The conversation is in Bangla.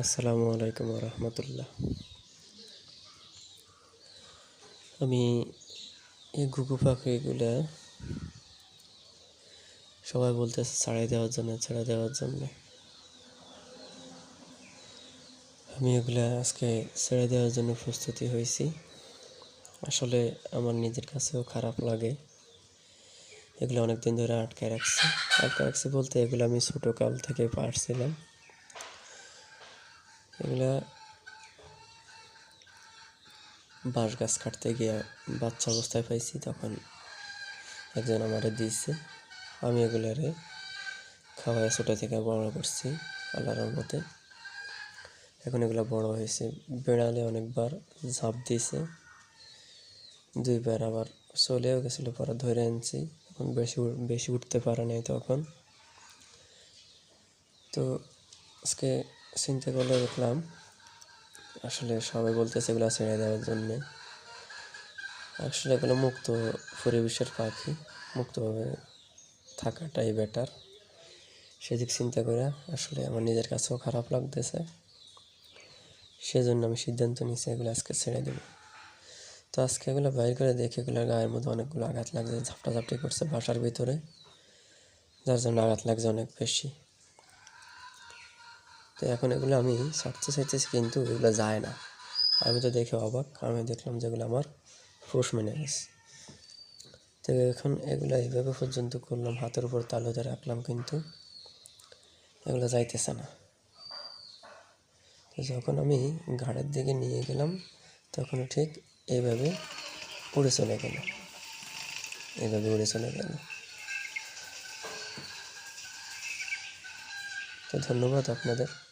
আসসালামু আলাইকুম রহমতুল্লাহ আমি এই ঘুঘু পাখিগুলো সবাই বলতেছে ছাড়াই দেওয়ার জন্য ছেড়ে দেওয়ার জন্য। আমি এগুলা আজকে ছেড়ে দেওয়ার জন্য প্রস্তুতি হয়েছি। আসলে আমার নিজের কাছেও খারাপ লাগে। এগুলো অনেক দিন ধরে আটকে রাখছি। আটকে রাখছি বলতে এগুলো আমি ছোটো কাল থেকে পারছিলাম। এগুলা বাঁশ গাছ কাটতে গিয়ে বাচ্চা অবস্থায় পাইছি, তখন একজন আমারে দিয়েছে। আমি এগুলারে খাওয়ায় ছোটো থেকে বড় করছি, আল্লাহর মতে এখন এগুলো বড় হয়েছে। বেড়ালে অনেকবার ঝাঁপ দিয়েছে, দুইবার আবার চলেও গেছিল, পরে ধরে আনছি। এখন বেশি বেশি উঠতে পারে নাই তখন। তো আজকে চিন্তা করলে দেখলাম, আসলে সবাই বলতেছে এগুলো ছেড়ে দেওয়ার জন্যে। আসলে এগুলো মুক্ত পরিবেশের পাখি, মুক্তভাবে থাকাটাই বেটার সেদিক চিন্তা করে আসলে আমার নিজের কাছেও খারাপ লাগতেছে। সেজন্য আমি সিদ্ধান্ত নিয়েছি এগুলো আজকে ছেড়ে দেবো। তো আজকে এগুলো বাইর করে দেখে এগুলো গায়ের মধ্যে অনেকগুলো আঘাত লাগছে ঝাপটা ঝাপটি করছে বাসার ভিতরে। যার জন্য আঘাত লাগছে অনেক বেশি। তো এখন এগুলো আমি ছাড়তে চাইতেছি কিন্তু এগুলো যায় না। আমি তো দেখে অবাক, আমি দেখলাম যেগুলো আমার ফুস মেনে গেছে। তো এখন এগুলো এইভাবে পর্যন্ত করলাম, হাতের উপর তালুতে রাখলাম কিন্তু এগুলো যাইতেছে না। তো যখন আমি ঘাড়ের দিকে নিয়ে গেলাম, তখন ঠিক এইভাবে উড়ে চলে গেল। এইভাবে উড়ে চলে গেল। তো ধন্যবাদ আপনাদের।